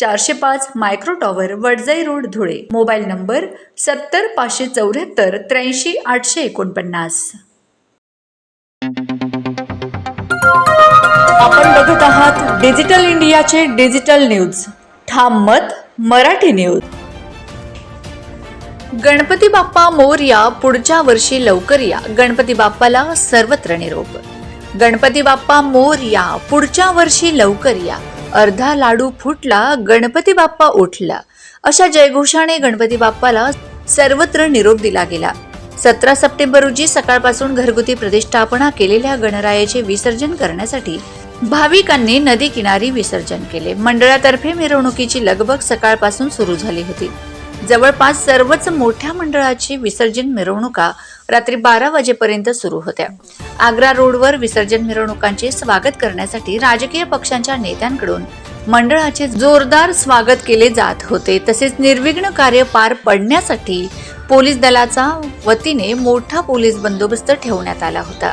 चारशे पाच micro tower Wadjai road Dhule. Mobile number सत्तर पाचशे चौऱ्याहत्तर त्र्याऐंशी आठशे एकोणपन्नास. आपण बघत आहात डिजिटल इंडियाचे डिजिटल न्यूज. ठाम मत मराठी न्यूज. गणपती बाप्पा मोरया पुढच्या वर्षी लवकर या. गणपती बाप्पाला सर्वत्र निरोप. गणपती बाप्पा मोरया पुढच्या वर्षी लवकर या. अर्धा लाडू फुटला गणपती बाप्पा उठला. अशा जयघोषाने गणपती बाप्पाला सर्वत्र निरोप दिला गेला. सतरा सप्टेंबर रोजी सकाळपासून घरगुती प्रतिष्ठापना केलेल्या गणरायाचे विसर्जन करण्यासाठी भाविकांनी नदी किनारी विसर्जन केले. मंडळातर्फे मिरवणुकीची लगबग सकाळपासून सुरू झाली होती. जवळपास सर्वच मोठ्या मंडळाची विसर्जन मिरवणुका रात्री बारा वाजेपर्यंत सुरू होत्या. आग्रा रोडवर विसर्जन मिरवणुकांचे स्वागत करण्यासाठी राजकीय पक्षांच्या नेत्यांकडून मंडळाचे जोरदार स्वागत केले जात होते. तसेच निर्विघ्न कार्य पार पडण्यासाठी पोलीस दलाचा वतीने मोठा पोलीस बंदोबस्त ठेवण्यात आला होता.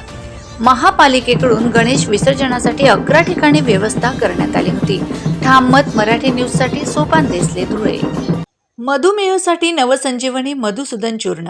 महापालिकेकडून गणेश विसर्जनासाठी अकरा ठिकाणी व्यवस्था करण्यात आली होती. ठाम मत मराठी न्यूजसाठी सोपान देसले धुळे. मधुमेहसाठी नवसंजीवनी मधुसूदन चूर्ण